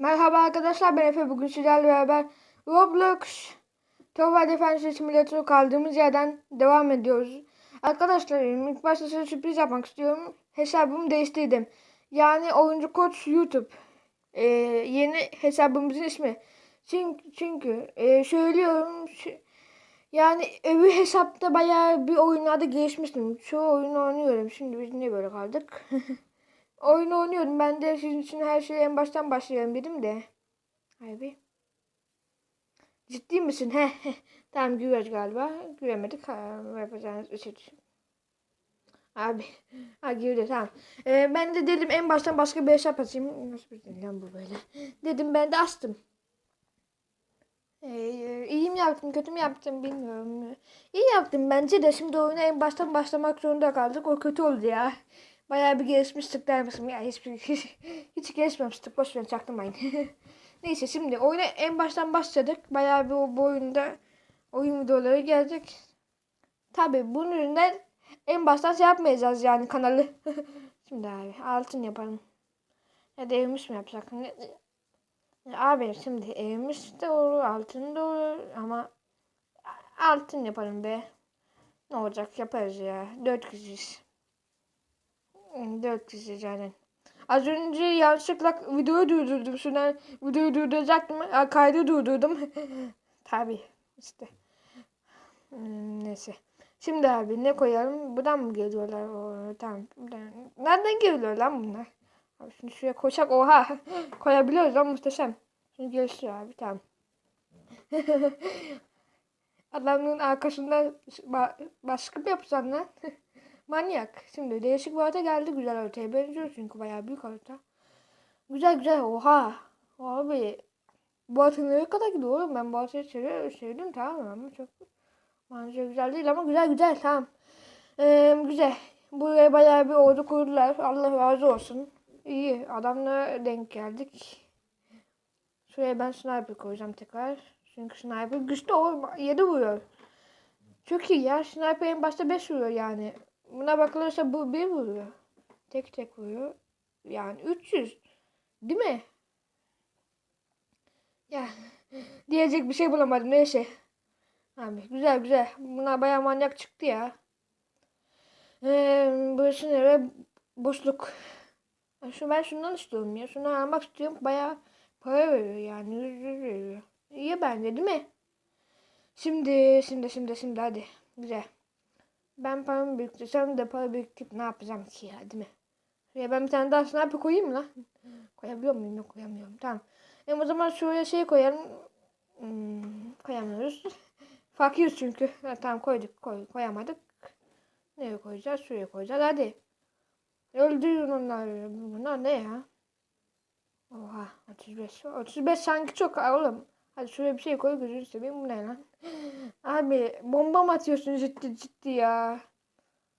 Merhaba arkadaşlar ben Efe bugün sizlerle beraber Roblox Tower Defense Simulator kaldığımız yerden devam ediyoruz. Arkadaşlar ilk başta size sürpriz yapmak istiyorum. Hesabımı değiştirdim. Yani oyuncu koç YouTube. Ee, yeni hesabımızın ismi. Çünkü, çünkü e, söylüyorum yani öbür hesapta bayağı bir oyunlarda gelişmiştim. Çoğu oyunu oynuyorum. Şimdi biz niye böyle kaldık? Oyun oynuyorum. Ben de sizin için her şeyi en baştan başlayalım dedim de. Abi. Ciddi misin? He. tamam güvec galiba. Güvemedik. Yapacağınız işe düşün. Abi. Ha girdi tamam. Ee, ben de dedim en baştan başka bir hesap açayım. Nasıl bir dil lan bu böyle? Dedim ben de açtım. Ee, iyi mi yaptım kötü mü yaptım bilmiyorum. İyi yaptım bence de şimdi oyuna en baştan başlamak zorunda kaldık. O kötü oldu ya. Bayağı bir gelişmiştik dermişim. Ya hiçbir hiç, hiç gelişmemiştik. Boş ver çaktırmayın. Neyse şimdi oyuna en baştan başladık. Bayağı bir o bu oyunda oyun videoları gelecek. Tabi bunun yüzünden en baştan şey yapmayacağız yani kanalı. şimdi abi altın yapalım. Ya da evmiş mi yapsak? Ne- Abi şimdi evmiş de olur, altın da olur ama altın yapalım be. Ne olacak yaparız ya. Dört kişiyiz. Hmm, Dört kişi zaten. Az önce yanlışlıkla videoyu durdurdum. Şuradan videoyu durduracaktım. Kaydı durdurdum. Tabi işte. Hmm, neyse. Şimdi abi ne koyalım? Buradan mı geliyorlar? Oo, tamam. Nereden geliyor lan bunlar? Abi şimdi şuraya koyacak. Oha. Koyabiliyoruz lan muhteşem. Şimdi göster abi tamam. Adamın arkasından ba- baskı mı yapacaksın lan? Manyak. Şimdi değişik bir harita geldi. Güzel haritaya benziyor çünkü bayağı büyük harita. Güzel güzel. Oha. Abi. Bu harita nereye kadar gidiyor oğlum? Ben bu haritayı seviyorum, sevdim tamam mı? Ama çok bence güzel değil ama güzel güzel tamam. Ee, güzel. Buraya bayağı bir ordu kurdular. Allah razı olsun. İyi. Adamla denk geldik. Şuraya ben sniper koyacağım tekrar. Çünkü sniper güçlü o. 7 vuruyor. Çok iyi ya. Sniper en başta 5 vuruyor yani. Buna bakılırsa bu 1 vuruyor. Tek tek vuruyor. Yani 300. Değil mi? Ya diyecek bir şey bulamadım. Neyse. Abi güzel güzel. Buna bayağı manyak çıktı ya. Ee, burası nere? Boşluk. Şu ben şundan istiyorum ya. Şunu almak istiyorum. Bayağı para veriyor yani. Yüz yüz veriyor. İyi bence değil mi? Şimdi, şimdi, şimdi, şimdi hadi. Güzel. Ben paramı biriktirsem de para biriktirip ne yapacağım ki ya değil mi? Ya ben bir tane daha sniper koyayım mı lan? Koyabiliyor muyum? Yok koyamıyorum. Tamam. E o zaman şuraya şey koyalım. Hmm, koyamıyoruz. Fakiriz çünkü. Ha, tamam koyduk. Koy, koyamadık. Nereye koyacağız? Şuraya koyacağız. Hadi. Öldürün onları. Bunlar ne ya? Oha 35. 35 sanki çok oğlum. Hadi şuraya bir şey koy gözünü seveyim. Bu ne lan? Abi bomba mı atıyorsun ciddi ciddi ya?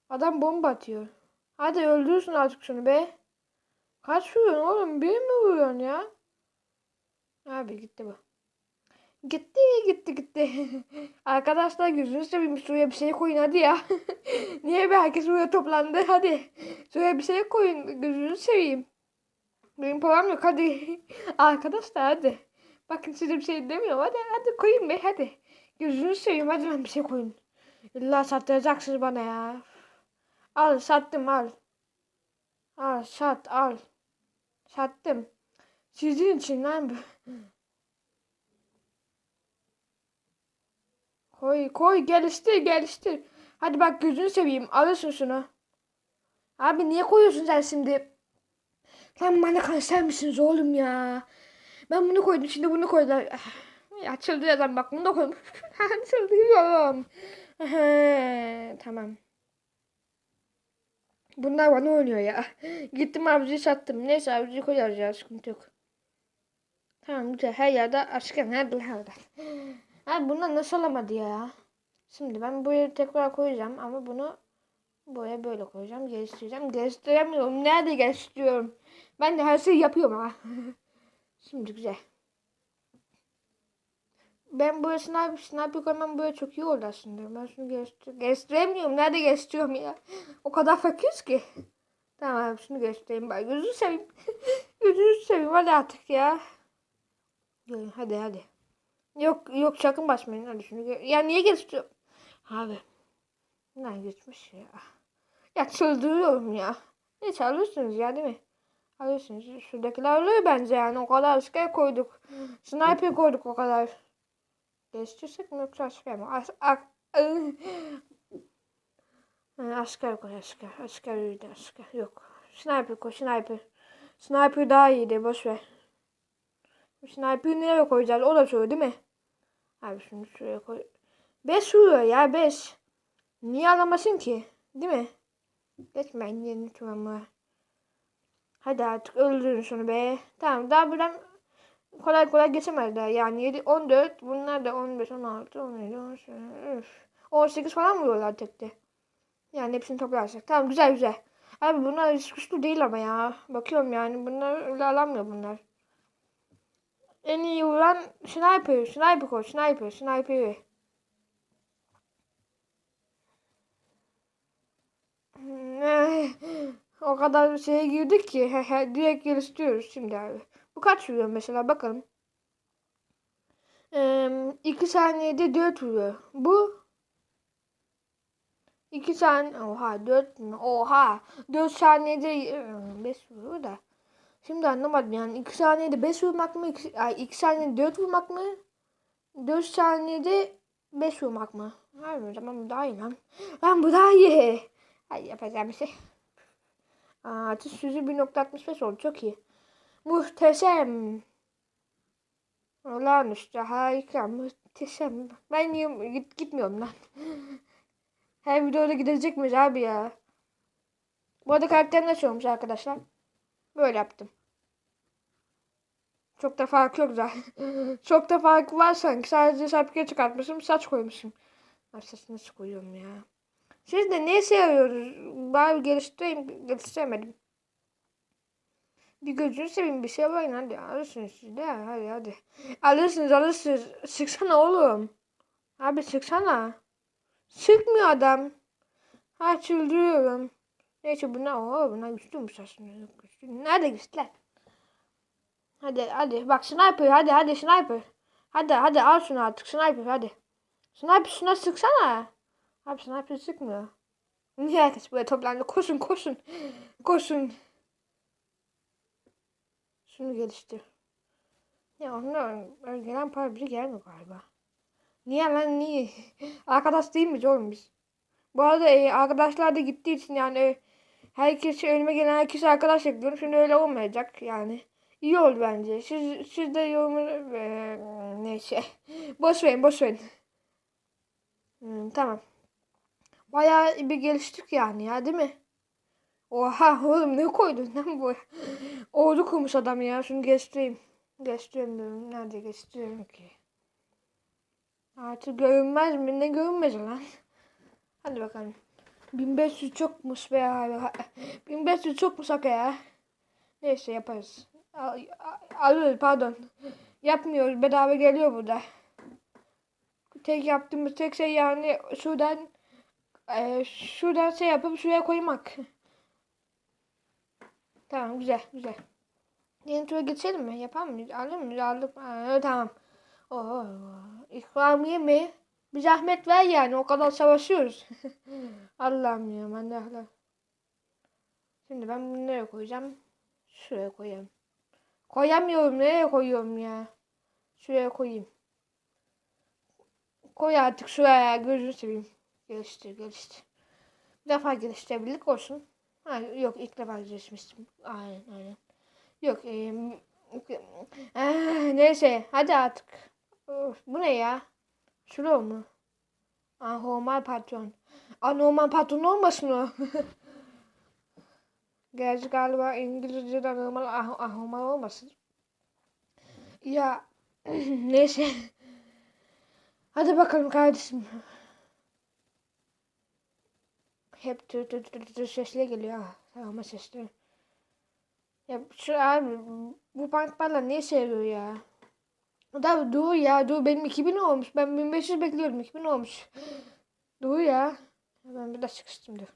Adam bomba atıyor. Hadi öldürürsün artık şunu be. Kaç vuruyorsun oğlum? Bir mi vuruyorsun ya? Abi gitti bu. Gitti gitti gitti. Arkadaşlar gözünü seveyim şuraya bir şey koyun hadi ya. Niye be herkes buraya toplandı hadi. Şuraya bir şey koyun gözünü seveyim. Benim param yok hadi. Arkadaşlar hadi. Bakın size bir şey demiyorum hadi hadi koyun be hadi. Gözünü seveyim hadi lan bir şey koyun. İlla sattıracaksınız bana ya. Al sattım al. Al sat al. Sattım. Sizin için lan bu. Koy koy geliştir geliştir. Hadi bak gözünü seveyim alırsın şunu. Abi niye koyuyorsun sen şimdi? Lan bana kanser misiniz oğlum ya? Ben bunu koydum şimdi bunu koydular. Ah, Ya çıldıracağım bak bunu da koydum. Çıldırıyorum. tamam. Bunlar bana oynuyor ya. Gittim avcıyı sattım. Neyse avcıyı koyarız ya sıkıntı yok. Tamam güzel her yerde aşkım her yerde. Abi bunlar nasıl olamadı ya? Şimdi ben buraya tekrar koyacağım ama bunu buraya böyle koyacağım. Geliştireceğim. Geliştiremiyorum. Nerede geliştiriyorum? Ben de her şeyi yapıyorum ha. Şimdi güzel. Ben buraya sniper, sniper koymam böyle çok iyi oldu aslında. Ben şunu geliştir geliştiremiyorum. Nerede geliştiriyorum ya? O kadar fakiriz ki. Tamam şunu göstereyim. Ben gözünü seveyim. gözünü seveyim hadi artık ya. Gelin hadi hadi. Yok yok sakın basmayın hadi şunu. Ya niye geçiyor? Abi. Ne geçmiş ya. Ya çıldırıyorum ya. Ne çalıyorsunuz ya değil mi? Alıyorsunuz. Şuradakiler alıyor bence yani. O kadar asker koyduk. Sniper koyduk o kadar. Değiştirsek mi yoksa asker mi? As Ha, asker koy asker. Asker iyiydi asker. Yok. Sniper koy sniper. Sniper daha iyiydi boş ver. Sniper'ı nereye koyacağız? O da soru değil mi? Abi şunu şuraya koy. 5 vuruyor ya 5. Niye alamasın ki? Değil mi? Geçmeyin yeni turamı. Hadi artık öldürün şunu be. Tamam daha buradan kolay kolay geçemezler. Yani 7, 14. Bunlar da 15, 16, 17, 18. Üf. 18 falan vuruyorlar tekte. Yani hepsini toplarsak. Tamam güzel güzel. Abi bunlar hiç değil ama ya. Bakıyorum yani bunlar öyle alamıyor bunlar. En iyi vuran sniper. Sniper koy. Sniper. Sniper. O kadar şeye girdik ki direkt geliştiriyoruz şimdi abi. Bu kaç vuruyor mesela bakalım. Ee, 2 saniyede 4 vuruyor. Bu 2 saniye oha 4 mü? Oha 4 saniyede 5 vuruyor da. Şimdi anlamadım yani 2 saniyede 5 vurmak mı? 2, ay, 2 saniyede 4 vurmak mı? 4 saniyede 5 vurmak mı? Hayır tamam bu daha iyi lan. Lan bu daha iyi. Hayır yapacağım bir şey. Aa, atış sözü 1.65 oldu çok iyi. Muhteşem. Olağanüstü harika muhteşem. Ben yiyorum, git, gitmiyorum lan. Her videoda gidecek miyiz abi ya? Bu arada karakter nasıl olmuş arkadaşlar? Böyle yaptım. Çok da fark yok zaten. Çok da fark var sanki. Sadece şapka çıkartmışım, saç koymuşum. Ay saçı nasıl koyuyorum ya? Siz de ne seviyoruz? Bari geliştireyim, geliştiremedim. Bir gözünü seveyim bir şey var hadi alırsınız siz de hadi hadi. Alırsınız alırsınız. Sıksana oğlum. Abi sıksana. Sıkmıyor adam. Ha çıldırıyorum. Neyse bunlar oha bunlar güçlüymüş aslında. Güçlü. Nerede güçler? Hadi hadi bak sniper hadi hadi sniper. Hadi hadi al şunu artık sniper hadi. Sniper şuna sıksana. Abi sniper sıkmıyor. Niye herkes buraya toplandı? Koşun koşun. Koşun. Şunu geliştir. Ya onlar gelen para biri gelmiyor galiba. Niye lan niye? Arkadaş değil miyiz oğlum biz? Bu arada e, arkadaşlar da gittiği için yani e, herkes önüme gelen herkes arkadaş ekliyorum. Şimdi öyle olmayacak yani. İyi oldu bence. Siz, siz de yorumu e, neyse. boş verin boş verin. Hmm, tamam. Bayağı bir geliştik yani ya değil mi? Oha oğlum ne koydun lan bu? Ordu kurmuş adam ya. Şunu geçtireyim. Diyorum. Nerede geçtiriyorum ki? Artık görünmez mi? Ne görünmez lan? Hadi bakalım. 1500 çokmuş be abi. 1500 çokmuş haka ya. Neyse yaparız. Al, alıyoruz pardon. Yapmıyoruz. Bedava geliyor burada. Tek yaptığımız tek şey yani şuradan e, şuradan şey yapıp şuraya koymak. Tamam güzel güzel. Yeni tura geçelim mi? Yapar mıyız? Alır mıyız? Aldık. Aa, tamam. Oo, ikramiye mi? Bir zahmet ver yani o kadar savaşıyoruz. Allah'ım ya ben de Allah. Şimdi ben bunu nereye koyacağım? Şuraya koyayım. Koyamıyorum nereye koyuyorum ya? Şuraya koyayım. Koy artık şuraya gözünü seveyim. Geliştir geliştir. Bir defa geliştirebildik olsun. Ha, yok ilk defa gelişmiştim. Aynen aynen. Yok e, e, neyse hadi artık. Of, bu ne ya? Şurada mı? Anormal patron. Anormal patron olmasın o? Gerçi galiba İngilizce'de anormal ah, anormal olmasın. Ya neyse. Hadi bakalım kardeşim. Hep tü tü tü tü sesle geliyor. Ama sesli. Ya şu abi bu banklarla ne seviyor ya? Da dur ya dur benim 2000 olmuş. Ben 1500 bekliyordum 2000 olmuş. dur ya. Ben biraz çıkıştım dur.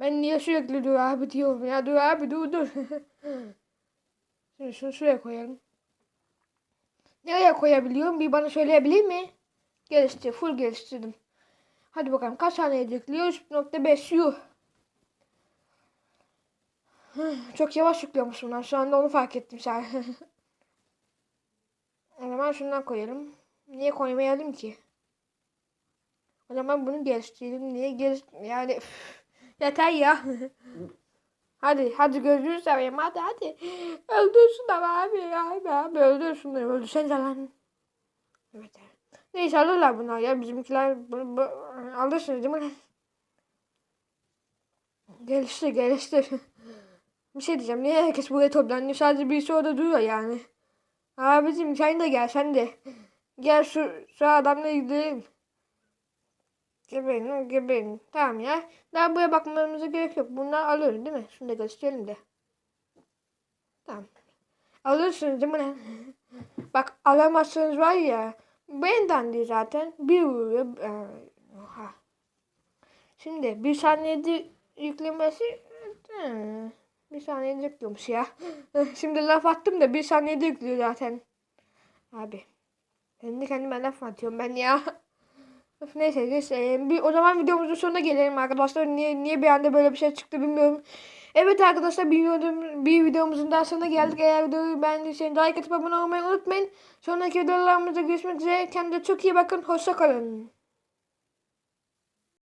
Ben niye sürekli dur abi diyorum ya dur abi dur dur. Şimdi şunu şuraya koyalım. Nereye koyabiliyorum? Bir bana söyleyebilir mi? Geliştir. Full geliştirdim. Hadi bakalım kaç saniye yüklüyor? 3.5 yuh. Çok yavaş yüklüyormuşum lan. Şu anda onu fark ettim sen. o zaman şundan koyalım. Niye koymayalım ki? O zaman bunu geliştirelim. Niye geliş... Yani üf, yeter ya. hadi hadi gözünü seveyim hadi hadi. Öldürsün abi abi abi öldürsün öldürsen lan. Evet. Neyse alırlar bunlar ya bizimkiler bunu, bu, alırsınız değil mi? Geliştir geliştir. Bir şey diyeceğim. Niye herkes buraya toplanıyor? Sadece birisi orada duruyor yani. Abicim sen de gel sen de. Gel şu, şu adamla gidelim. Geberin, geberin. Tamam ya. Daha buraya bakmamıza gerek yok. Bunlar alırız değil mi? Şunu da gösterelim de. Tamam. Alırsınız değil mi? Bak alamazsınız var ya. Benden değil zaten. Bir vuruyor. Ee, Oha. Şimdi bir saniyede yüklemesi hmm, bir saniyede yüklüyormuş ya. Şimdi laf attım da bir saniyede yüklüyor zaten. Abi. Kendi kendime laf atıyorum ben ya. Neyse neyse. Bir, o zaman videomuzun sonuna gelelim arkadaşlar. Niye niye bir anda böyle bir şey çıktı bilmiyorum. Evet arkadaşlar bir, videom, bir videomuzun daha sonuna geldik. Eğer videoyu beğendiyseniz like atıp abone olmayı unutmayın. Sonraki videolarımızda görüşmek üzere. Kendinize çok iyi bakın. Hoşça kalın.